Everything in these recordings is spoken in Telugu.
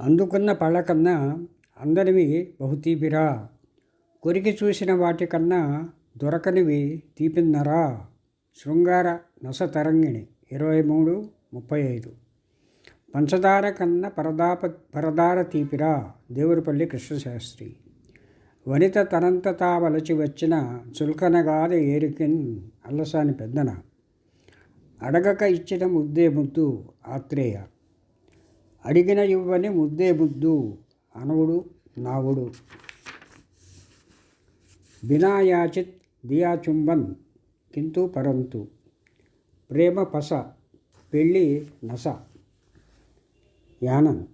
అందుకున్న పళ్ళ కన్నా అందరివి బహుతీపిరా. కొరికి చూసిన వాటికన్నా దొరకనివి తీపిన్నరా. శృంగార నస తరంగిణి ఇరవై మూడు ముప్పై ఐదు. పంచదార కన్న పరదాప పరదార తీపిరా దేవుడిపల్లి కృష్ణశాస్త్రి. వనిత తనంత తా వలచి వచ్చిన చుల్కనగాద ఏరికిన్ అల్లసాని పెద్దన. అడగక ఇచ్చిన ముద్దే ముద్దు ఆత్రేయ. అడిగిన ఇవ్వని ముద్దే ముద్దు. అనవుడు నావుడు. బినాయాచిత్ దియాచుంబన్ దియా చుంబన్ కింతు పరంతు. ప్రేమ పస పెళ్ళి నస. యానం.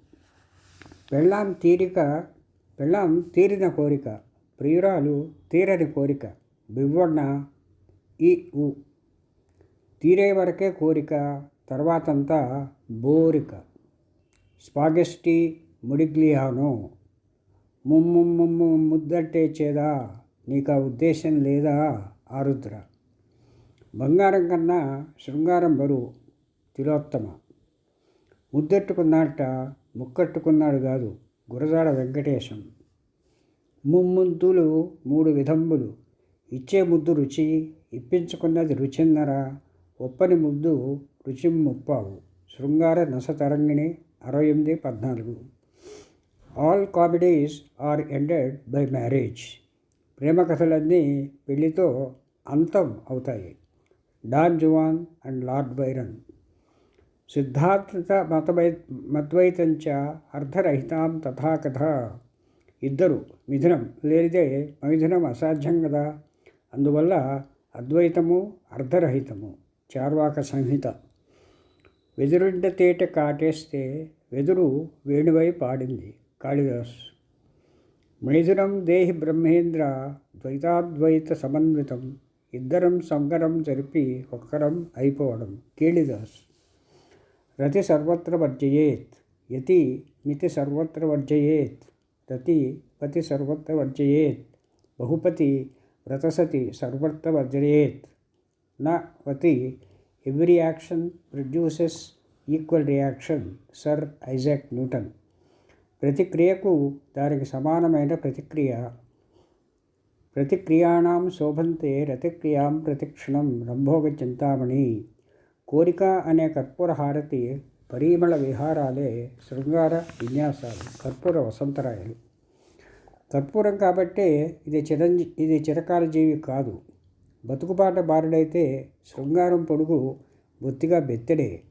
పెళ్ళాం తీరిక పెళ్ళాం తీరిన కోరిక. ప్రియురాలు తీరని కోరిక. బివ్వన్న ఈ ఉ తీరే వరకే కోరిక తర్వాతంతా బోరిక. స్పాగెస్టీ ముడిగ్లియానో. ముమ్ము ముమ్ము ముద్దంటే చేదా? నీకు ఆ ఉద్దేశం లేదా? ఆరుద్ర బంగారం కన్నా శృంగారం బరువు తిలోత్తమ. ముద్దెట్టుకున్నట్ట ముక్కట్టుకున్నాడు కాదు గురజాడ వెంకటేశం. ముమ్ముద్దులు మూడు విధంబులు. ఇచ్చే ముద్దు రుచి ఇప్పించుకున్నది రుచిన్నర? ఒప్పని ముద్దు రుచి ముప్పావు శృంగార నస తరంగిణి అరవై ఎనిమిది పద్నాలుగు. All comedies are ended by marriage ప్రేమ కథలన్నీ పెళ్ళితో అంతం అవుతాయి. Don Juan and Lord Byron Siddhartha మతవై మద్వైతంచ అర్ధరహితాం తథా కథ ఇద్దరు మిథునం లేనిదే మిథునం అసాధ్యం కదా. అందువల్ల అద్వైతము అర్ధరహితము. చార్వాక సంహిత. వెదురుడ్డ తేట కాటేస్తే వెదురు వేణువై పాడింది కాళిదాస్. మైథునం దేహి బ్రహ్మేంద్ర ద్వైతాద్వైత సమన్వితం ఇద్దరం సంగరం జరిపి ఒక్కరం అయిపోవడం కేళిదాస్. రతి సర్వత్ర వర్జయేత్ యతి మితి సర్వత్ర వర్జయేత్ రతి పతి సర్వత్ర వర్జయేత్ బహుపతి వ్రతసతి సర్వత్ర వర్జయేత్ నా వతి every action produces equal reaction sir Isaac Newton ప్రతిక్రియకు దానికి సమానమైన ప్రతిక్రియ ప్రతిక్రియాణం శోభంతే రతిక్రియాం ప్రతిక్షణం రంభోగ చింతామణి. కోరిక అనే కర్పూర హారతి పరిమళ విహారాలే శృంగార విన్యాసాలు కర్పూర వసంతరాయలు. కర్పూరం కాబట్టే ఇది చిరంజీ ఇది చిరకాల జీవి కాదు. బతుకుపాట బారుడైతే శృంగారం పొడుగు బొత్తిగా బెత్తడే.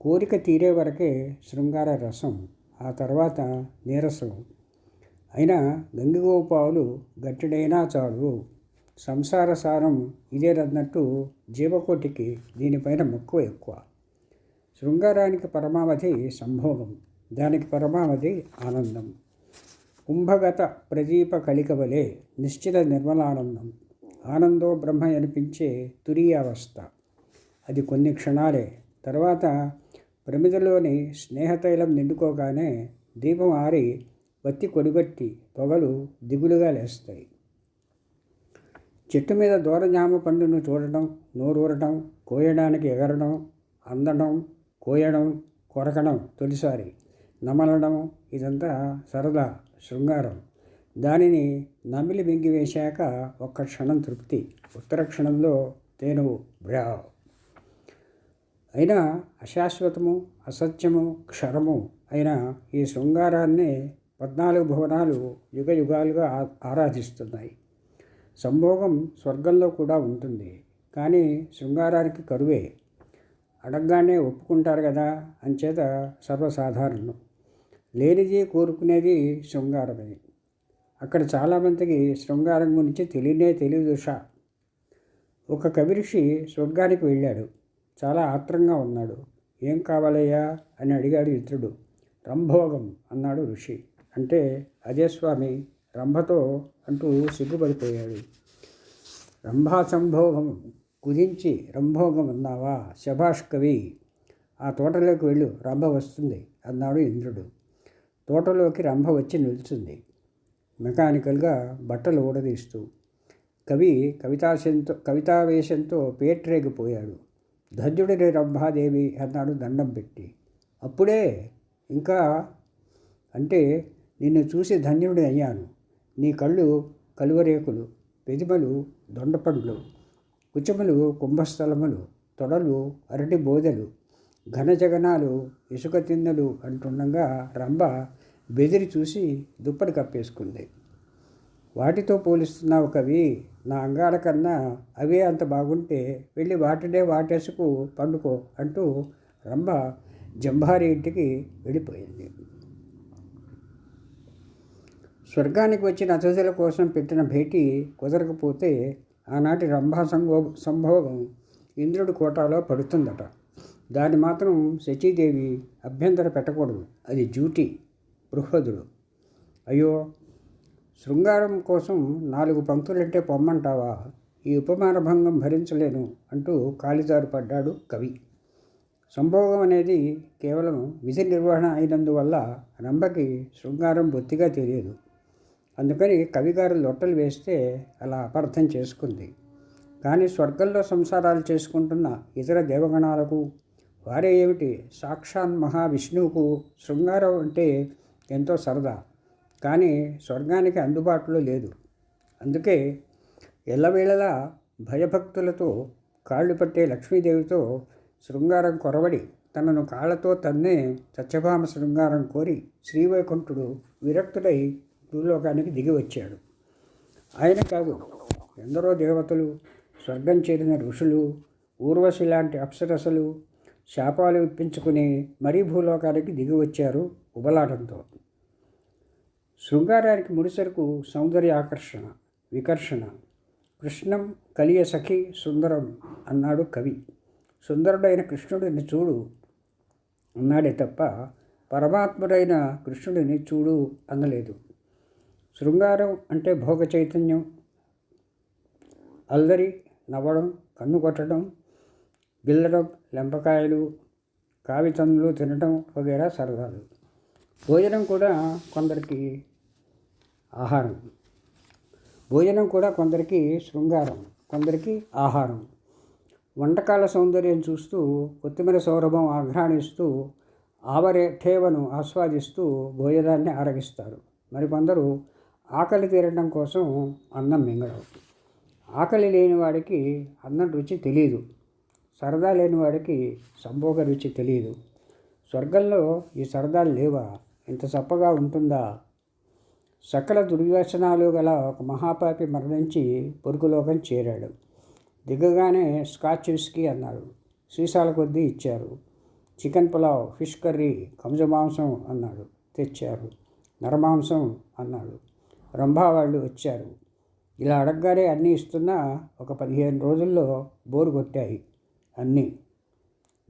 కోరిక తీరే వరకే శృంగార రసం ఆ తర్వాత నీరసం. అయినా గంగిగోపావులు గట్టిడైనా చాలు. సంసార సారం ఇదేనన్నట్టు జీవకోటికి దీనిపైన మక్కువ ఎక్కువ. శృంగారానికి పరమావధి సంభోగం దానికి పరమావధి ఆనందం. కుంభగత ప్రదీప కలికవలే నిశ్చిత నిర్మలానందం. ఆనందో బ్రహ్మ అనిపించే తురీయావస్థ. అది కొన్ని క్షణాలే. తర్వాత ప్రమిదలోని స్నేహతైలం నిండుకోగానే దీపం ఆరి వత్తి కొడిగొట్టి పొగలు దిగులుగా లేస్తాయి. చెట్టు మీద దూరజామ పండును చూడడం నోరూరడం కోయడానికి ఎగరడం అందడం కోయడం కొరకడం తొలిసారి. నమలడం ఇదంతా సరదా శృంగారం. దానిని నమిలి మింగివేశాక ఒక్క క్షణం తృప్తి. ఉత్తర క్షణంలో తేనువు బ్రా అయినా అశాశ్వతము అసత్యము క్షరము అయిన ఈ శృంగారాన్ని పద్నాలుగు భువనాలు యుగ యుగాలుగా ఆరాధిస్తున్నాయి. సంభోగం స్వర్గంలో కూడా ఉంటుంది. కానీ శృంగారానికి కరువే. అడగగానే ఒప్పుకుంటారు కదా అంచేత సర్వసాధారణం. లేనిది కోరుకునేది శృంగారమే. అక్కడ చాలామందికి శృంగారం గురించి తెలియనే తెలియదు షా ఒక కవిఋషి స్వర్గానికి వెళ్ళాడు. చాలా ఆత్రంగా ఉన్నాడు. ఏం కావాలయ్యా? అని అడిగాడు ఇతరుడు. రంభోగం అన్నాడు ఋషి. అంటే అదే స్వామి రంభతో అంటూ సిగ్గుపడిపోయాడు. రంభాసంభోగం కుదించి రంభోగం అన్నావా శభాష్ కవి? ఆ తోటలోకి వెళ్ళు రంభ వస్తుంది అన్నాడు ఇంద్రుడు. తోటలోకి రంభ వచ్చి నిలుచుంది మెకానికల్గా బట్టలు ఊడదీస్తూ. కవి కవితాశంతో కవితావేశంతో పేట్రేగిపోయాడు. ధన్యుడిని రంభాదేవి అన్నాడు దండం పెట్టి. అప్పుడే ఇంకా అంటే నిన్ను చూసి ధన్యుడి అయ్యాను. నీ కళ్ళు కలువరేకులు పెదిమలు దొండపండ్లు కుచములు కుంభస్థలములు తొడలు అరటి బోదెలు ఘనజగనాలు ఇసుక తిన్నెలు అంటుండగా రంభ బెదిరి చూసి దుప్పటి కప్పేసుకుంది. వాటితో పోలిస్తున్నావు కవి. నా అంగాల కన్నా అవే అంత బాగుంటే వెళ్ళి వాటినే వాటేసుకు పండుకో అంటూ రంభ జంభారి ఇంటికి వెళ్ళిపోయింది. స్వర్గానికి వచ్చిన అతిథుల కోసం పెట్టిన భేటీ కుదరకపోతే ఆనాటి రంభా సంభో సంభోగం ఇంద్రుడి కోటాలో పడుతుందట. దాన్ని మాత్రం శచీదేవి అభ్యంతర పెట్టకూడదు. అది డ్యూటీ. బృహదుడు. అయ్యో శృంగారం కోసం నాలుగు పంక్తులంటే పొమ్మంటావా? ఈ ఉపమాన భంగం భరించలేను అంటూ కాలిదారు పడ్డాడు కవి. సంభోగం అనేది కేవలం విధి నిర్వహణ అయినందువల్ల రంభకి శృంగారం బొత్తిగా తెలియదు. అందుకని కవిగారు లొట్టలు వేస్తే అలా అపార్థం చేసుకుంది. కానీ స్వర్గంలో సంసారాలు చేసుకుంటున్న ఇతర దేవగణాలకు వారే ఏమిటి సాక్షాన్ మహావిష్ణువుకు శృంగారం అంటే ఎంతో సరదా. కానీ స్వర్గానికి అందుబాటులో లేదు. అందుకే ఎల్లవేళలా భయభక్తులతో కాళ్ళు పట్టే లక్ష్మీదేవితో శృంగారం కొరవడి తనను కాళ్ళతో తన్నే సత్యభామ శృంగారం కోరి శ్రీవైకుంఠుడు విరక్తుడై భూలోకానికి దిగి వచ్చాడు ఆయన కాదు ఎందరో దేవతలు స్వర్గం చేరిన ఋషులు ఊర్వశి లాంటి అప్సరసలు శాపాలు ఇప్పించుకుని మరీ భూలోకానికి దిగి వచ్చారు ఉబలాటంతో. శృంగారానికి ముడిసరుకు సౌందర్య ఆకర్షణ వికర్షణ. కృష్ణం కలియ సఖి సుందరం అన్నాడు కవి. సుందరుడైన కృష్ణుడిని చూడు అన్నాడే తప్ప పరమాత్ముడైన కృష్ణుడిని చూడు అనలేదు. శృంగారం అంటే భోగ చైతన్యం. అల్లరి నవ్వడం కన్ను కొట్టడం గిల్లడం లెంపకాయలు కావితందులు తినటం వగేరా సరదాలు. భోజనం కూడా కొందరికి ఆహారం. భోజనం కూడా కొందరికి శృంగారం కొందరికి ఆహారం. వంటకాల సౌందర్యం చూస్తూ కొత్తిమీర సౌరభం ఆఘ్రాణిస్తూ ఆవరేఠేవను ఆస్వాదిస్తూ భోజనాన్ని ఆరగిస్తారు. మరికొందరు ఆకలి తీరడం కోసం అన్నం మింగడం ఆకలి లేని వాడికి అన్నం రుచి తెలియదు సరదా లేని వాడికి సంభోగ రుచి తెలియదు. స్వర్గంలో ఈ సరదాలు లేవా? ఇంత చప్పగా ఉంటుందా? సకల దుర్వ్యసనాలు గల ఒక మహాపాపి మరణించి పొరుగులోకం చేరాడు. దిగగానే స్కాచ్ విస్కీ అన్నారు. సీసాల కొద్దీ ఇచ్చారు. చికెన్ పులావ్ ఫిష్ కర్రీ కంజ మాంసం అన్నాడు. తెచ్చారు. నరమాంసం అన్నాడు. రంభా వాళ్ళు వచ్చారు. ఇలా అడగగానే అన్నీ ఇస్తున్నా ఒక పదిహేను రోజుల్లో బోరు కొట్టాయి. అన్నీ.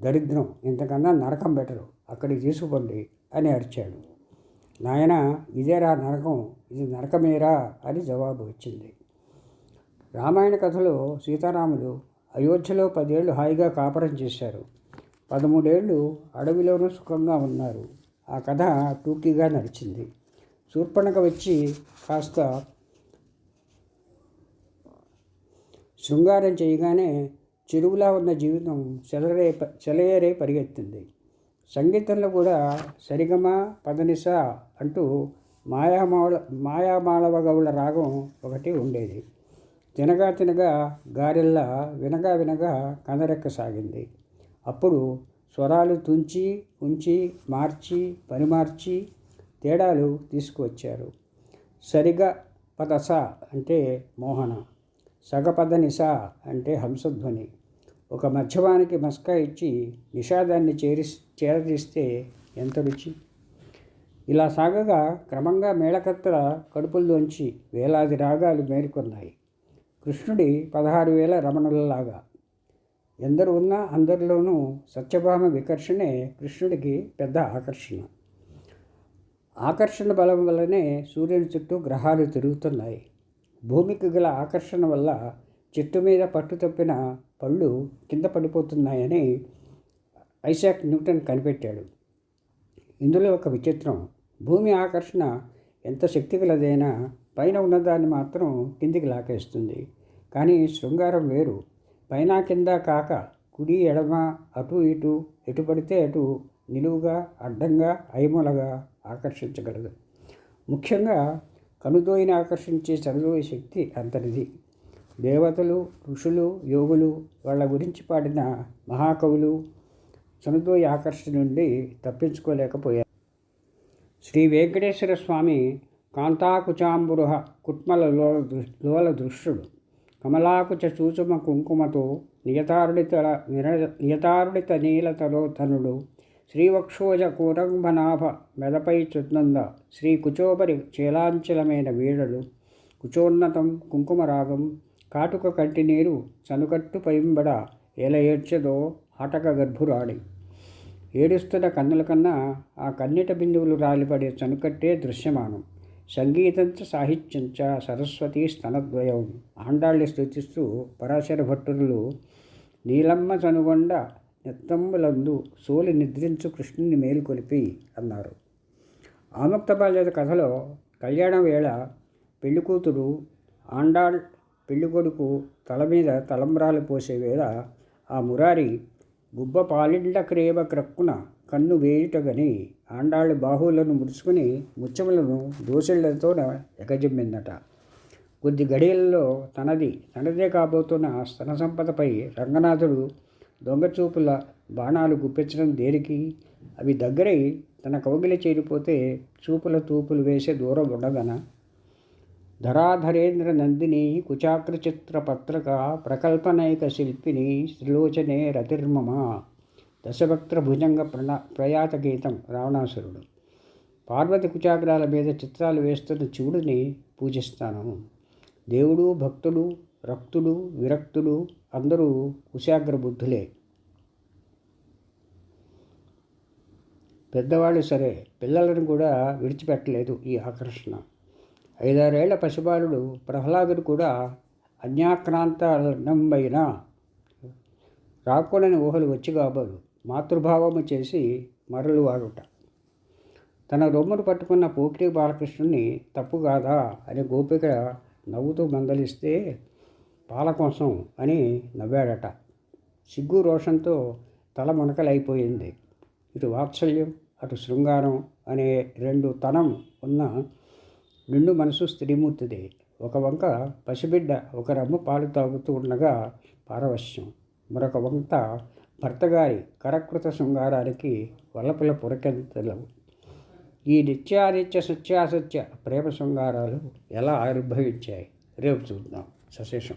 దరిద్రం ఇంతకన్నా నరకం బెటరు. అక్కడికి తీసుకుపోండి అని అరిచాడు. నాయన ఇదేరా నరకం. ఇది నరకమేరా అని జవాబు వచ్చింది రామాయణ కథలో సీతారాములు అయోధ్యలో పదేళ్ళు హాయిగా కాపురం చేశారు. పదమూడేళ్ళు అడవిలోనూ సుఖంగా ఉన్నారు. ఆ కథ టూకీగా నడిచింది. శూర్పణక వచ్చి కాస్త శృంగారం చేయగానే చెరువులా ఉన్న జీవితం చెలరే చెలయేరే పరిగెత్తింది. సంగీతంలో కూడా సరిగమ పదనిస అంటూ మాయామాళ మాయామాళవ రాగం ఒకటి ఉండేది. తినగా తినగా గారెల్లా వినగా వినగా కనరెక్కసాగింది. అప్పుడు స్వరాలు తుంచి ఉంచి మార్చి పరిమార్చి తేడాలు తీసుకువచ్చారు. సరిగా పదస అంటే మోహన. సగపద నిశా అంటే హంసధ్వని. ఒక మధ్యవానికి మస్కా ఇచ్చి నిషాదాన్ని చేరి చేరదీస్తే ఎంత రుచి? ఇలా సాగగా క్రమంగా మేళకత్తల కడుపుల్లోంచి వేలాది రాగాలు మేలుకొన్నాయి కృష్ణుడి పదహారు వేల రమణులలాగా. ఎందరు ఉన్నా అందరిలోనూ సత్యభామ వికర్షణే కృష్ణుడికి పెద్ద ఆకర్షణ. ఆకర్షణ బలం వల్లనే సూర్యుని చుట్టూ గ్రహాలు తిరుగుతున్నాయి. భూమికి గల ఆకర్షణ వల్ల చెట్టు మీద పట్టు తప్పిన పళ్ళు కింద పడిపోతున్నాయని ఐసాక్ న్యూటన్ కనిపెట్టాడు. ఇందులో ఒక విచిత్రం భూమి ఆకర్షణ ఎంత శక్తి గలదైనా పైన ఉన్నదాన్ని మాత్రం కిందికి లాకేస్తుంది కానీ శృంగారం వేరు. పైన కింద కాక కుడి ఎడమ అటు ఇటు ఎటు పడితే అటు నిలువుగా అడ్డంగా ఐమూలగా ఆకర్షించగలదు. ముఖ్యంగా కనుదోయిని ఆకర్షించే చదువు శక్తి అంతటిది. దేవతలు ఋషులు యోగులు వాళ్ళ గురించి పాడిన మహాకవులు చనుదోయి ఆకర్షణ నుండి తప్పించుకోలేకపోయారు. శ్రీ వెంకటేశ్వర స్వామి కాంతాకుచాంబురుహ కుట్మల లోల దృశ్యుడు లోల కమలాకుచ సూచుమ కుంకుమతో నియతారుడిత నిర- నియతారుడిత నీలతలోధనుడు శ్రీవక్షోజ కూరంభనాభ మెదపై చున్నంద శ్రీ కుచోపరి చేలాంచలమైన వీడలు కుచోన్నతం కుంకుమరాగం కాటుక కంటి నీరు చనుకట్టు పైంబడ ఎలా ఏడ్చదో హటక గర్భురాడి ఏడుస్తున్న కన్నుల కన్నా ఆ కన్నెట బిందువులు రాలిపడే చనుకట్టే దృశ్యమానం. సంగీతంచ సాహిత్యంచ సరస్వతి స్తనద్వయం. ఆండాళ్ళి స్థుతిస్తూ పరాశర భట్టులు నీలమ్మ చనుగొండ నెత్తంబులందు సోలి నిద్రించు కృష్ణుని మేలుకొలిపి అన్నారు. ఆముక్త బాల్యత కథలో కళ్యాణ వేళ పెళ్ళికూతురు ఆండాళ్ పెళ్ళికొడుకు తల మీద తలంబ్రాలు పోసే వేళ ఆ మురారి గుబ్బ పాలిండ్ల క్రేమ క్రక్కున కన్ను వేయుటగని ఆండాళ్ళు బాహువులను ముడుచుకుని ముచ్చములను దోసెళ్ళతో ఎగజిమ్మిందట. కొద్ది గడియల్లో తనది తనదే కాబోతున్న స్తన సంపదపై రంగనాథుడు దొంగచూపుల బాణాలు గుప్పించడం దేనికి? అవి దగ్గరై తన కౌగిలి చేరిపోతే చూపుల తూపులు వేసే దూరం ఉండదనా ధరాధరేంద్ర నందిని కుచాక్ర చిత్ర పత్రక ప్రకల్పనైక శిల్పిని శ్రీలోచనే రతిర్మమ దశభక్త్ర భుజంగ ప్రణా ప్రయాత గీతం రావణాసురుడు. పార్వతి కుచాగ్రాల మీద చిత్రాలు వేస్తున్న శివుడిని పూజిస్తాను. దేవుడు భక్తుడు రక్తులు విరక్తులు అందరూ కుశాగ్ర బుద్ధులే. పెద్దవాళ్ళు సరే పిల్లలను కూడా విడిచిపెట్టలేదు ఈ ఆకర్షణ ఐదారేళ్ళ పసిబాలుడు ప్రహ్లాదుడు కూడా అన్యాక్రాంతమైన రాకూడని ఊహలు వచ్చి కాబోలు మాతృభావము చేసి మరలు వాడుట తన రొమ్మును పట్టుకున్న పోకిరి బాలకృష్ణుని తప్పు కాదా అని గోపిక నవ్వుతూ మందలిస్తే పాల కోసం అని నవ్వాడట. సిగ్గు రోషంతో తల మునకలైపోయింది. ఇటు వాత్సల్యం అటు శృంగారం అనే రెండు తనం ఉన్న నిండు మనసు స్త్రీమూర్తిది ఒక వంక పసిబిడ్డ ఒక రమ్ము పాలు తాగుతూ ఉండగా పారవశ్యం. మరొక వంక భర్తగారి కరకృత శృంగారానికి వల్లపిల్ల పురకెంతలవు ఈ నిత్యానిత్య సత్యాసత్య ప్రేమ శృంగారాలు ఎలా ఆవిర్భవించాయి? రేపు చూద్దాం. సశేషం.